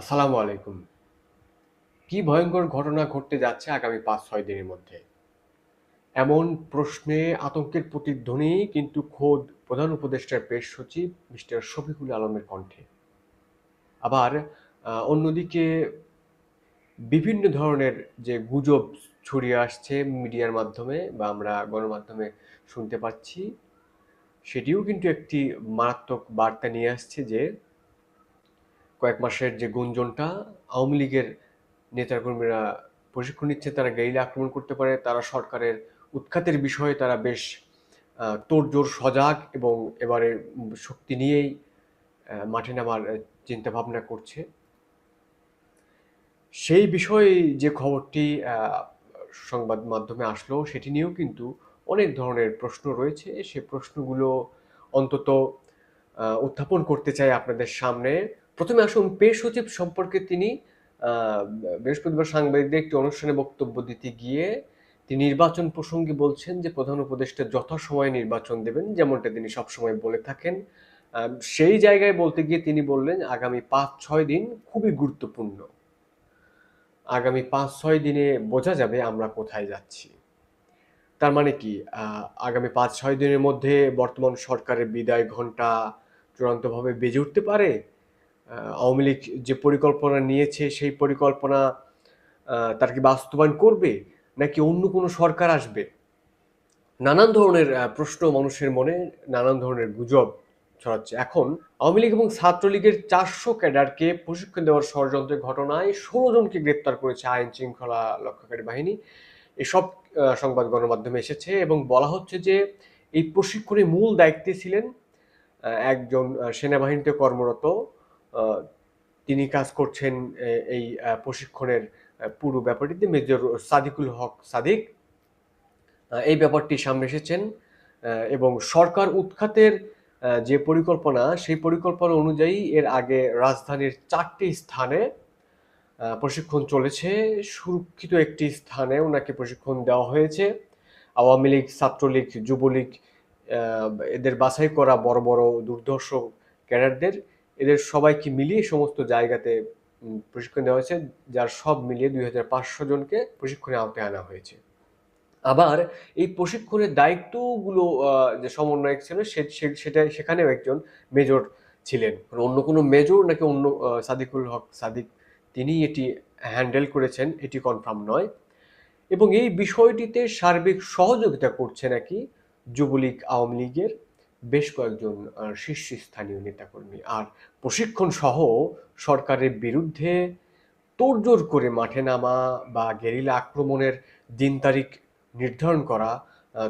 আসসালামু আলাইকুম। কি ভয়ঙ্কর ঘটনা ঘটতে যাচ্ছে আগামী পাঁচ ছয় দিনের মধ্যে? এমন প্রশ্নে আতঙ্কের প্রতিধ্বনি কিন্তু খোদ প্রধান উপদেষ্টার পেশ সচিব মিস্টার শফিকুল আলমের কণ্ঠে। আবার অন্যদিকে বিভিন্ন ধরনের যে গুজব ছড়িয়ে আসছে মিডিয়ার মাধ্যমে বা আমরা গণমাধ্যমে শুনতে পাচ্ছি, সেটিও কিন্তু একটি মারাত্মক বার্তা নিয়ে আসছে যে কয়েক মাসের যে গুঞ্জনটা, আওয়ামী লীগের নেতাকর্মীরা প্রশিক্ষণ নিচ্ছে, তারা গেরিলা আক্রমণ করতে পারে, তারা সরকারের উৎখাতের বিষয়ে তারা বেশ তোড়জোড় সজাগ এবং এবারে শক্তি নিয়েই মাঠে নামার চিন্তা ভাবনা করছে। সেই বিষয়ে যে খবরটি সংবাদ মাধ্যমে আসলো, সেটি নিয়েও কিন্তু অনেক ধরনের প্রশ্ন রয়েছে। সে প্রশ্নগুলো অন্তত উত্থাপন করতে চাই আপনাদের সামনে। প্রথমে আসুন পেশ সচিব সম্পর্কে তিনি বৃহস্পতিবার সাংবাদিকদের একটি অনুষ্ঠানে বক্তব্য দিতে গিয়ে তিনি নির্বাচন প্রসঙ্গে বলছেন যে প্রধান উপদেষ্টা যথাসময়ে নির্বাচন দেবেন, যেমনটা তিনি সবসময় বলে থাকেন। সেই জায়গায় বলতে গিয়ে তিনি বললেন, আগামী পাঁচ, ছয় দিন খুবই গুরুত্বপূর্ণ। আগামী পাঁচ, ছয় দিনে বোঝা যাবে আমরা কোথায় যাচ্ছি। তার মানে কি? আগামী পাঁচ, ছয় দিনের মধ্যে বর্তমান সরকারের বিদায় ঘণ্টা চূড়ান্তভাবে বেজে উঠতে পারে? আওয়ামী লীগ যে পরিকল্পনা নিয়েছে, সেই পরিকল্পনা তার কি বাস্তবায়ন করবে, নাকি অন্য কোনো সরকার আসবে? নানান ধরনের প্রশ্ন মানুষের মনে, নানান ধরনের গুজব ছড়াচ্ছে। এখন আওয়ামী লীগ এবং ছাত্রলীগের চারশো ক্যাডারকে প্রশিক্ষণ দেওয়ার ষড়যন্ত্রের ঘটনায় ষোলো জনকে গ্রেপ্তার করেছে আইন শৃঙ্খলা লক্ষ্যকারী বাহিনী। এসব সংবাদ গণমাধ্যমে এসেছে এবং বলা হচ্ছে যে এই প্রশিক্ষণে মূল দায়িত্বে ছিলেন একজন সেনাবাহিনীতে কর্মরত তিনি কাজ করছেন এই প্রশিক্ষণের পুরো ব্যাপারটিতে মেজর সাদিকুল হক সাদিক। এই ব্যাপারটি সামনে এসেছেন এবং সরকার উৎখাতের যে পরিকল্পনা, সেই পরিকল্পনা অনুযায়ী এর আগে রাজধানীর চারটি স্থানে প্রশিক্ষণ চলেছে। সুরক্ষিত একটি স্থানে ওনাকে প্রশিক্ষণ দেওয়া হয়েছে। আওয়ামী লীগ, ছাত্রলীগ, যুবলীগ এদের বাছাই করা বড় বড় দুর্ধর্ষ ক্যাডারদের এদের সবাইকে মিলিয়ে সমস্ত জায়গাতে প্রশিক্ষণ দেওয়া হয়েছে, যার সব মিলিয়ে দুই হাজার পাঁচশো জনকে প্রশিক্ষণে আওতায় আনা হয়েছে। আবার এই প্রশিক্ষণের দায়িত্বগুলো যে সমন্বয়ক ছিল সেটা, সেখানেও একজন মেজর ছিলেন। অন্য কোনো মেজর নাকি অন্য সাদিকুল হক সাদিক, তিনি এটি হ্যান্ডেল করেছেন, এটি কনফার্ম নয়। এবং এই বিষয়টিতে সার্বিক সহযোগিতা করছে নাকি যুবলীগ আওয়ামী লীগের বেশ কয়েকজন শীর্ষস্থানীয় নেতাকর্মী। আর প্রশিক্ষণ সহ সরকারের বিরুদ্ধে তোড়জোড় করে মাঠে নামা বা গেরিলা আক্রমণের দিন তারিখ নির্ধারণ করা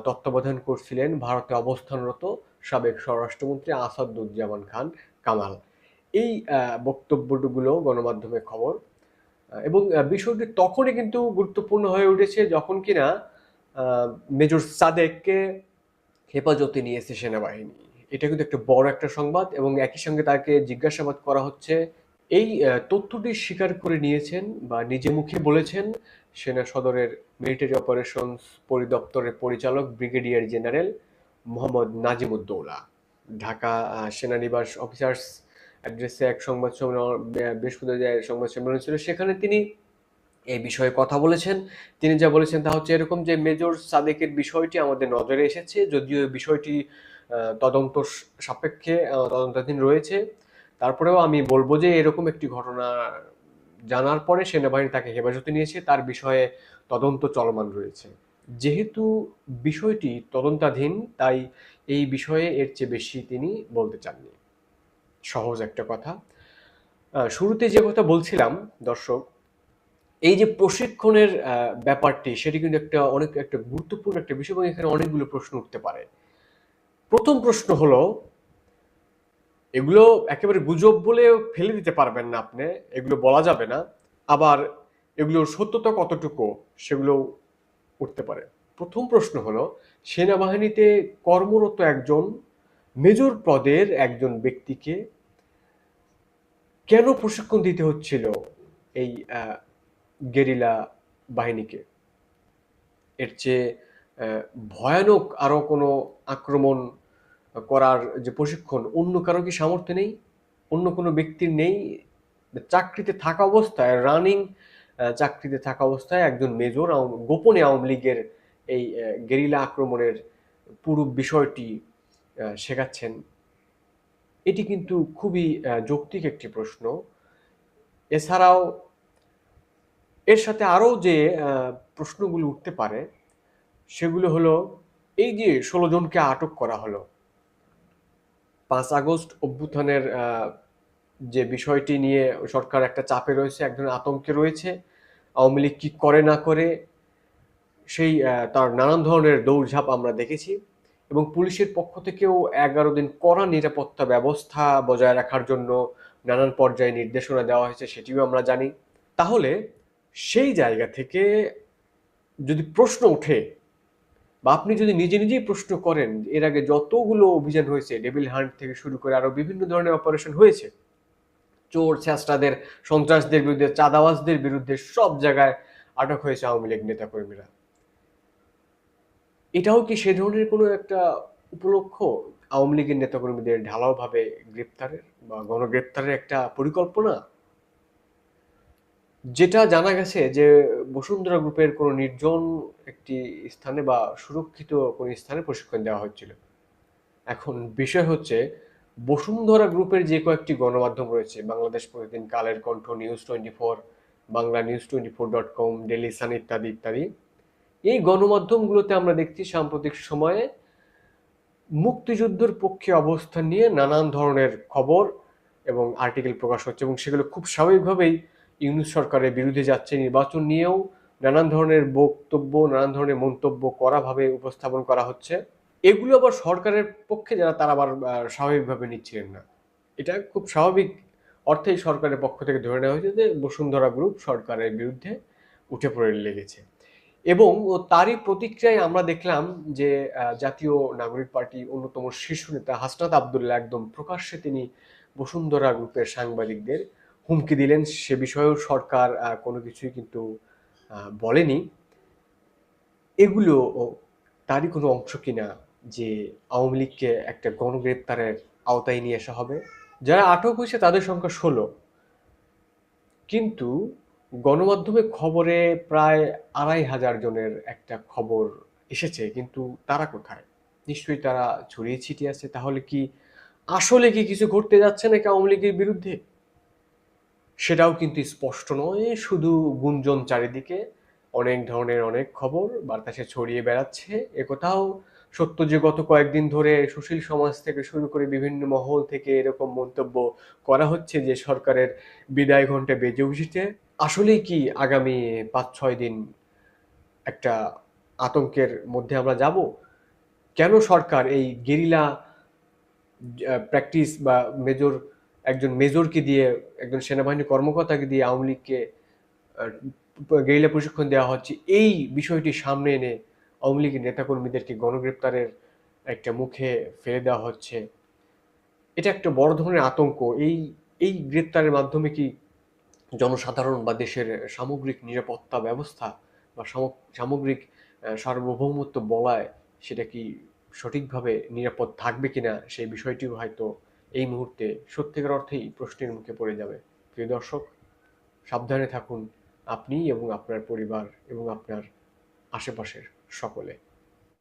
তত্ত্বাবধান করছিলেন ভারতে অবস্থানরত সাবেক স্বরাষ্ট্রমন্ত্রী আসাদুজ্জামান খান কামাল। এই বক্তব্যগুলো গণমাধ্যমে খবর। এবং বিষয়টি তখনই কিন্তু গুরুত্বপূর্ণ হয়ে উঠেছে যখন কিনা মেজর সাদেককে হেফাজতে নিয়েছে সেনাবাহিনী। এটা কিন্তু একটা বড় একটা সংবাদ এবং একই সঙ্গে তাকে জিজ্ঞাসাবাদ করা হচ্ছে, এই তথ্যটি স্বীকার করে নিয়েছেন বা নিজে মুখে বলেছেন সেনা সদরের মিলিটারি অপারেশনস পরিদপ্তরের পরিচালক ব্রিগেডিয়ার জেনারেল মোহাম্মদ নাজিমুদ্দৌলা। ঢাকা সেনানিবাস অফিসার্স অ্যাড্রেসে এক সংবাদ সম্মেলন বৃহস্পতিবার সংবাদ সম্মেলন ছিল, সেখানে তিনি এই বিষয়ে কথা বলেছেন। তিনি যা বলেছেন তা হচ্ছে এরকম যে মেজর সাদেকের বিষয়টি আমাদের নজরে এসেছে, যদিও বিষয়টি তদন্ত সাপেক্ষে তদন্তাধীন রয়েছে। তারপরেও আমি বলব যে এরকম একটি ঘটনা জানার পরে সেনাবাহিনী তাকে হেফাজতে নিয়েছে, তার বিষয়ে তদন্ত চলমান রয়েছে। যেহেতু বিষয়টি তদন্তাধীন, তাই এই বিষয়ে এর চেয়ে বেশি তিনি বলতে চাননি। সহজ একটা কথা। শুরুতে যে কথা বলছিলাম, দর্শক এই যে প্রশিক্ষণের ব্যাপারটি, সেটি কিন্তু একটা অনেক, একটা গুরুত্বপূর্ণ একটা বিষয় এবং এখানে অনেকগুলো প্রশ্ন উঠতে পারে। প্রথম প্রশ্ন হলো, এগুলো একেবারে গুজব বলে ফেলে দিতে পারবেন না আপনি, এগুলো বলা যাবে না, আবার এগুলোর সত্যতা কতটুকু সেগুলো উঠতে পারে। প্রথম প্রশ্ন হলো, সেনাবাহিনীতে কর্মরত একজন, মেজর পদের একজন ব্যক্তিকে কেন প্রশিক্ষণ দিতে হচ্ছিল? এই গেরিলা বাহিনীকে। এর চেয়ে ভয়ানক আরও কোনো আক্রমণ করার যে প্রশিক্ষণ, অন্য কারও কি সামর্থ্য নেই? অন্য কোনো ব্যক্তির নেই? চাকরিতে থাকা অবস্থায় রানিং চাকরিতে থাকা অবস্থায় একজন মেজর গোপনে আওয়ামী লীগের এই গেরিলা আক্রমণের পুরো বিষয়টি শেখাচ্ছেন। এটি কিন্তু খুবই যৌক্তিক একটি প্রশ্ন। এছাড়াও এর সাথে আরও যে প্রশ্নগুলো উঠতে পারে, সেগুলো হলো, এই যে ষোলো জনকে আটক করা হলো, পাঁচ আগস্ট অভ্যুত্থানের যে বিষয়টি নিয়ে সরকার একটা চাপে রয়েছে, একজন আতঙ্কে রয়েছে, আওয়ামী লীগ কি করে না করে, সেই তার নানান ধরনের দৌড়ঝাঁপ আমরা দেখেছি এবং পুলিশের পক্ষ থেকেও এগারো দিন কড়া নিরাপত্তা ব্যবস্থা বজায় রাখার জন্য নানান পর্যায়ে নির্দেশনা দেওয়া হয়েছে, সেটিও আমরা জানি। তাহলে সেই জায়গা থেকে যদি প্রশ্ন ওঠে বা আপনি যদি নিজে নিজেই প্রশ্ন করেন, এর আগে যতগুলো অভিযান হয়েছে ডেভিল হান্ট থেকে শুরু করে আরও বিভিন্ন ধরনের অপারেশন হয়েছে, চোর, ছেঁচড়াদের, সন্ত্রাসদের বিরুদ্ধে, চাঁদাবাজদের বিরুদ্ধে সব জায়গায় আটক হয়েছে আওয়ামী লীগ নেতাকর্মীরা। এটাও কি সে ধরনের কোনো একটা উপলক্ষ আওয়ামী লীগের নেতাকর্মীদের ঢালাওভাবে গ্রেপ্তারের বা গণগ্রেপ্তারের একটা পরিকল্পনা? যেটা জানা গেছে যে বসুন্ধরা গ্রুপের কোনো নির্জন একটি স্থানে বা সুরক্ষিত কোনো স্থানে প্রশিক্ষণ দেওয়া হচ্ছিল। এখন বিষয় হচ্ছে, বসুন্ধরা গ্রুপের যে কয়েকটি গণমাধ্যম রয়েছে, Bangladesh Protidin Kaler Kantho, news twenty four, Bangla news twenty four dot com daily sun ইত্যাদি ইত্যাদি, এই গণমাধ্যমগুলোতে আমরা দেখছি সাম্প্রতিক সময়ে মুক্তিযুদ্ধের পক্ষে অবস্থান নিয়ে নানান ধরনের খবর এবং আর্টিকেল প্রকাশ হচ্ছে এবং সেগুলো খুব স্বাভাবিকভাবেই ইউনুস সরকারের বিরুদ্ধে যাচ্ছে নির্বাচন নিয়েও নানান ধরনের বক্তব্য, নানান ধরনের মন্তব্য করাভাবে উপস্থাপন করা হচ্ছে। এগুলো আবার সরকারের পক্ষে যারা, তারা আবার স্বাভাবিকভাবে নিচ্ছিলেন না। এটা খুব স্বাভাবিক অর্থেই সরকারের পক্ষ থেকে ধরে নেওয়া হয়েছে যে বসুন্ধরা গ্রুপ সরকারের বিরুদ্ধে উঠে পড়ে লেগেছে। এবং তারই প্রতিক্রিয়ায় আমরা দেখলাম যে জাতীয় নাগরিক পার্টি অন্যতম শীর্ষ নেতা হাসনাত আবদুল্লাহ একদম প্রকাশ্যে তিনি বসুন্ধরা গ্রুপের সাংবাদিকদের হুমকি দিলেন, সে বিষয়েও সরকার কোনো কিছুই কিন্তু বলেনি। এগুলো তারই কোনো অংশ কিনা যে আওয়ামী লীগকে একটা গণগ্রেপ্তারের আওতায় নিয়ে আসা হবে? যারা আটক হয়েছে তাদের সংখ্যা ষোলো। কিন্তু গণমাধ্যমে খবরে প্রায় আড়াই হাজার জনের একটা খবর এসেছে, কিন্তু তারা কোথায়? নিশ্চয়ই তারা ছড়িয়ে ছিটিয়ে আছে। তাহলে কি আসলে কি কিছু ঘটতে যাচ্ছে নাকি আওয়ামী লীগের বিরুদ্ধে? সেটাও কিন্তু স্পষ্ট নয়, শুধু গুঞ্জন চারিদিকে, অনেক ধরনের অনেক খবর বার্তাসে ছড়িয়ে বেড়াচ্ছে। একথাও সত্য যে গত কয়েকদিন ধরে সুশীল সমাজ থেকে শুরু করে বিভিন্ন মহল থেকে এরকম মন্তব্য করা হচ্ছে যে সরকারের বিদায় ঘণ্টা বেজে উঠেছে। আসলেই কি আগামী পাঁচ, ছয় দিন একটা আতঙ্কের মধ্যে আমরা যাব? কেন সরকার এই গেরিলা প্র্যাকটিস বা মেজর একজন মেজরকে দিয়ে, একজন সেনাবাহিনী কর্মকর্তাকে দিয়ে আওয়ামী লীগকে গেরিলা প্রশিক্ষণ দেওয়া হচ্ছে, এই বিষয়টি সামনে এনে আওয়ামী লীগের নেতাকর্মীদেরকে গণগ্রেপ্তারের একটা মুখে ফেলে দেওয়া হচ্ছে। এটা একটা বড় ধরনের আতঙ্ক। এই এই গ্রেপ্তারের মাধ্যমে কি জনসাধারণ বা দেশের সামগ্রিক নিরাপত্তা ব্যবস্থা বা সামগ্রিক সার্বভৌমত্ব বলায় সেটা কি সঠিকভাবে নিরাপদ থাকবে কিনা সেই বিষয়টিও হয়তো এই মুহূর্তে সত্যিকার অর্থেই প্রশ্নের মুখে পড়ে যাবে। প্রিয় দর্শক, সাবধানে থাকুন। আপনি এবং আপনার পরিবার এবং আপনার আশেপাশের সকলে।